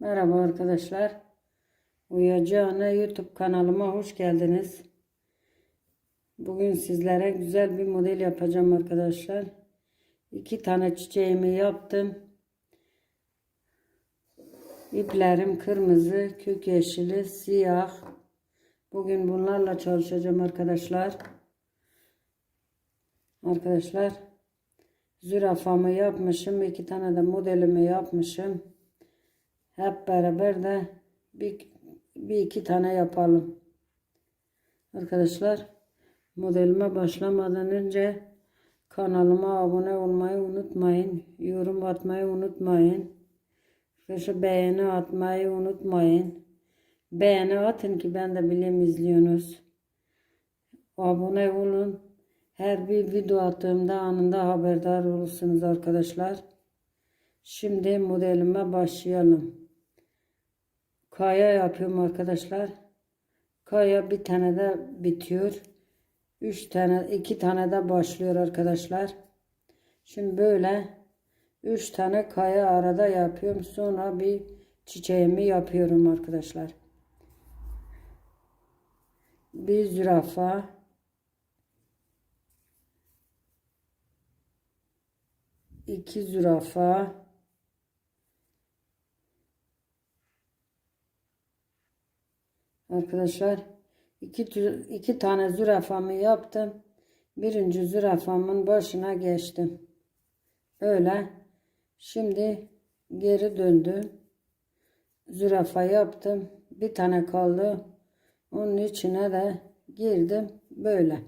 Merhaba arkadaşlar. Uyuyacağına YouTube kanalıma hoş geldiniz. Bugün sizlere güzel bir model yapacağım arkadaşlar. İki tane çiçeğimi yaptım. İplerim kırmızı, kök yeşili, siyah. Bugün bunlarla çalışacağım arkadaşlar. Arkadaşlar zürafamı yapmışım. iki tane de modelimi yapmışım. Hep beraber de bir, bir iki tane yapalım. Arkadaşlar modelime başlamadan önce kanalıma abone olmayı unutmayın. Yorum atmayı unutmayın. Arkadaşlar beğeni atmayı unutmayın. Beğeni atın ki ben de bileyim izliyorsunuz. Abone olun. Her bir video attığımda anında haberdar olursunuz arkadaşlar. Şimdi modelime başlayalım. Kaya yapıyorum arkadaşlar. Kaya bir tane de bitiyor. Üç tane, iki tane de başlıyor arkadaşlar. Şimdi böyle üç tane kaya arada yapıyorum. Sonra bir çiçeğimi yapıyorum arkadaşlar. Bir zürafa. iki zürafa. Arkadaşlar iki, iki tane zürafamı yaptım. Birinci zürafamın başına geçtim. Öyle. Şimdi geri döndüm. Zürafa yaptım. Bir tane kaldı. Onun içine de girdim. Böyle.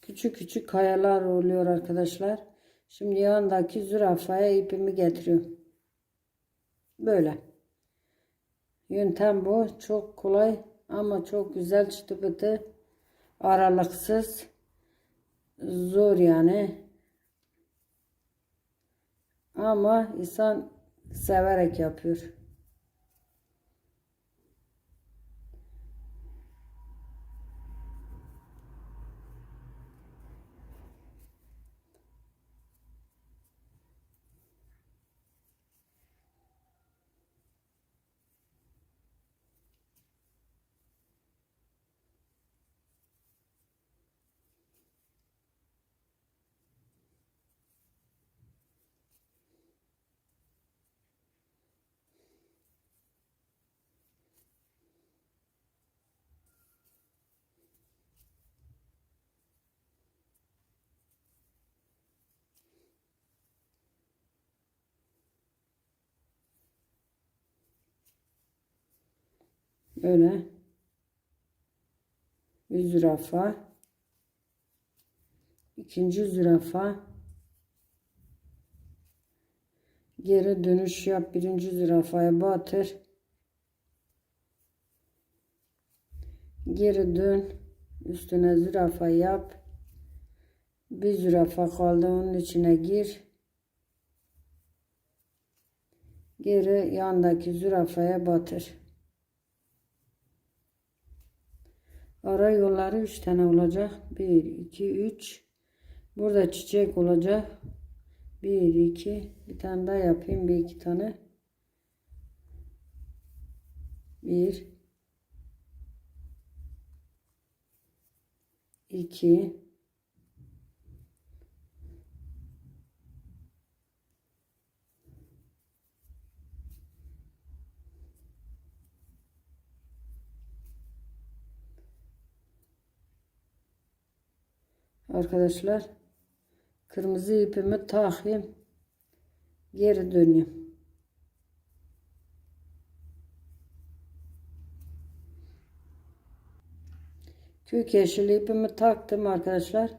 Küçük küçük kayalar oluyor arkadaşlar. Şimdi yanındaki zürafaya ipimi getiriyorum. Böyle. Yöntem bu. Çok kolay ama çok güzel çıtı pıtı. Aralıksız. Zor yani. Ama insan severek yapıyor. Böyle. Bir zürafa. ikinci zürafa. Geri dönüş yap. Birinci zürafaya batır. Geri dön. Üstüne zürafa yap. Bir zürafa kaldı. Onun içine gir. Geri yandaki zürafaya batır. Ara yolları 3 tane olacak. 1, 2, 3. Burada çiçek olacak. 1, 2. Bir tane daha yapayım. Bir iki tane. 1 2 Arkadaşlar kırmızı ipimi takayım. Geri dönüyorum. Kök yeşil ipimi taktım arkadaşlar.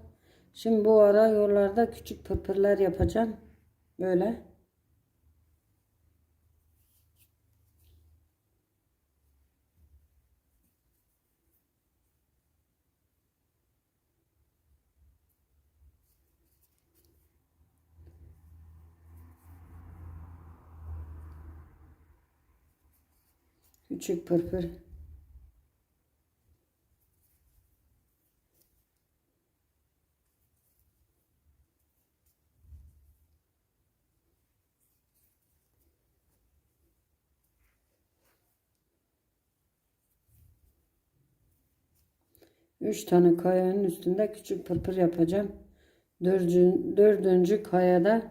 Şimdi bu ara yollarda küçük pırpırlar yapacağım. Böyle. Küçük pırpır. Üç tane kayanın üstünde küçük pırpır yapacağım. Dördüncü, dördüncü kayada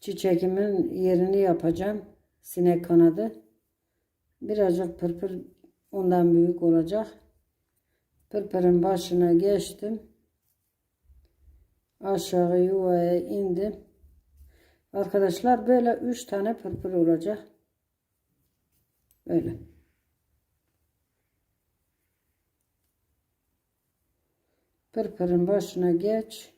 çiçekimin yerini yapacağım. Sinek kanadı. Birazcık pırpır ondan büyük olacak. Pırpırın başına geçtim. Aşağı yuvaya indim. Arkadaşlar böyle üç tane pırpır olacak. Böyle. Pırpırın başına geç.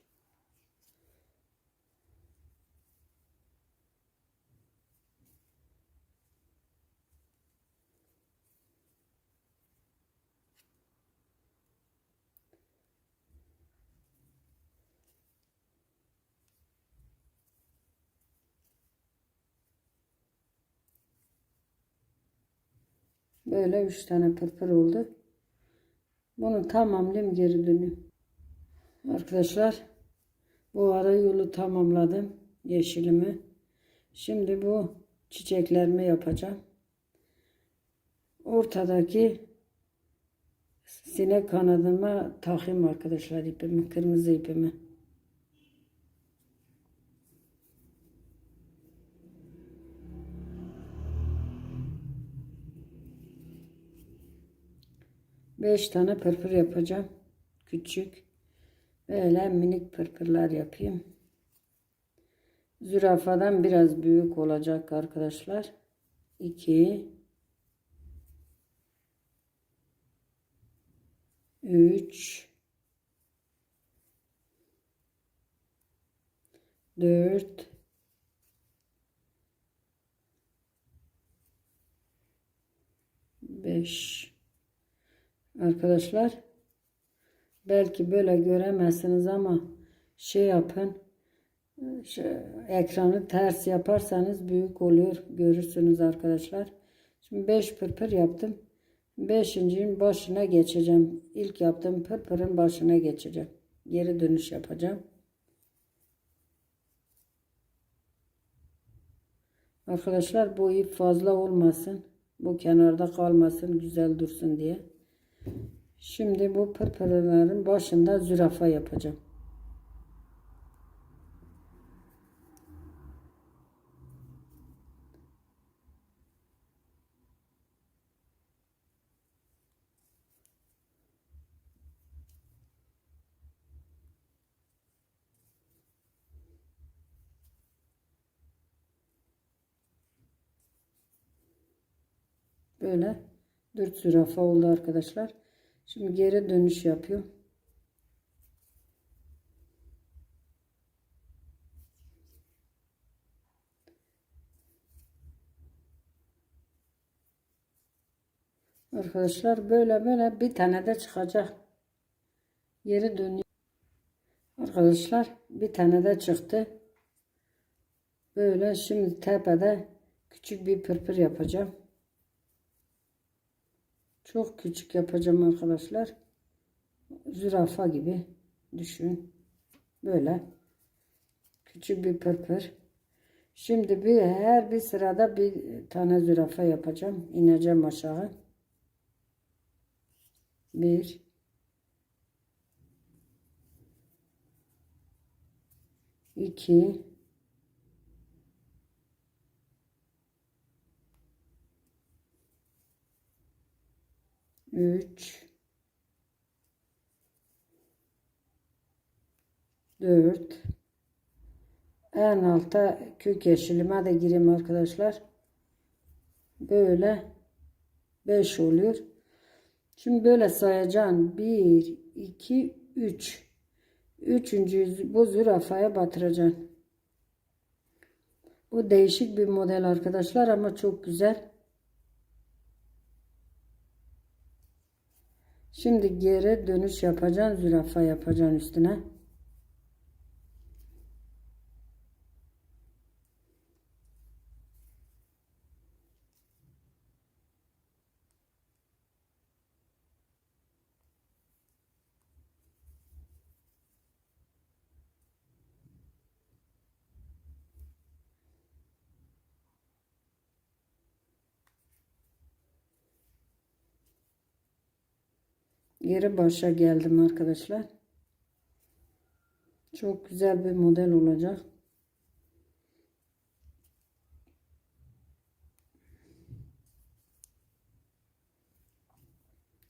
Böyle üç tane pırpır oldu. Bunu tamamlayayım geri döneyim. Arkadaşlar bu ara yolu tamamladım. Yeşilimi. Şimdi bu çiçeklerimi yapacağım. Ortadaki sinek kanadıma takayım arkadaşlar ipimi. Kırmızı ipimi. Beş tane pırpır yapacağım. Küçük. Böyle minik pırpırlar yapayım. Zürafadan biraz büyük olacak arkadaşlar. 2 3 4 5 Arkadaşlar. Belki böyle göremezsiniz ama şey yapın. Şu ekranı ters yaparsanız büyük oluyor. Görürsünüz arkadaşlar. Şimdi 5 pırpır yaptım. 5.'nin başına geçeceğim. İlk yaptığım pırpırın başına geçeceğim. Geri dönüş yapacağım. Arkadaşlar bu ip fazla olmasın. Bu kenarda kalmasın güzel dursun diye Şimdi bu pırpırların başında zürafa yapacağım. Böyle dört zürafa oldu arkadaşlar. Şimdi geri dönüş yapıyor. Arkadaşlar böyle böyle bir tane de çıkacak. Geri dönüyor. Arkadaşlar bir tane de çıktı. Böyle şimdi tepede küçük bir pırpır yapacağım. Çok küçük yapacağım arkadaşlar. Zürafa gibi düşün. Böyle. Küçük bir pırpır. Şimdi bir her bir sırada bir tane zürafa yapacağım. İneceğim aşağı. Bir. iki 3 4 en alta kök yeşilime de gireyim arkadaşlar. Böyle 5 oluyor. Şimdi böyle sayacağım. 1 2 3 Üçüncü bu zürafaya batıracaksın. Bu değişik bir model arkadaşlar ama çok güzel. Şimdi geri dönüş yapacaksın. Zürafa yapacaksın üstüne. Geri başa geldim arkadaşlar. Çok güzel bir model olacak.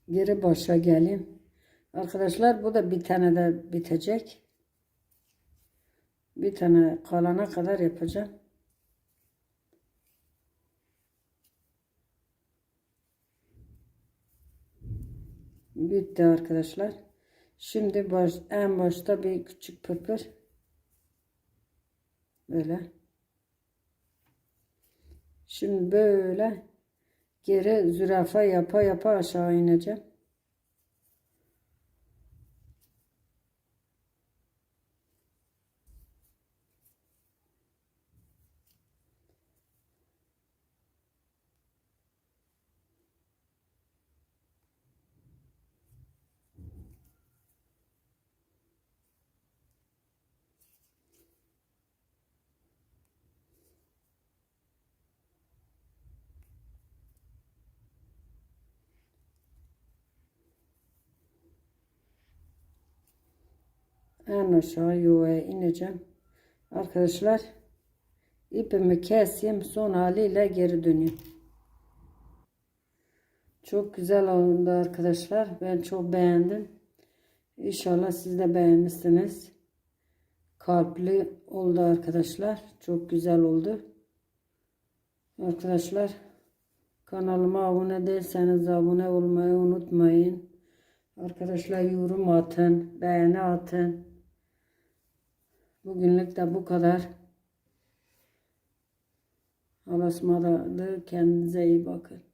Geri başa gelin. Arkadaşlar bu da bir tane de bitecek. Bir tane kalana kadar yapacağım. Bitti arkadaşlar. Şimdi baş, en başta bir küçük pırpır. Böyle. Şimdi böyle geri zürafa yapa yapa aşağı ineceğim. En aşağı ineceğim. Arkadaşlar ipimi keseyim son haliyle geri döneyim. Çok güzel oldu arkadaşlar. Ben çok beğendim. İnşallah siz de beğenmişsiniz. Kalpli oldu arkadaşlar. Çok güzel oldu. Arkadaşlar kanalıma abone değilseniz abone olmayı unutmayın. Arkadaşlar yorum atın, beğeni atın. Bugünlük de bu kadar. Allah'a. Kendinize iyi bakın.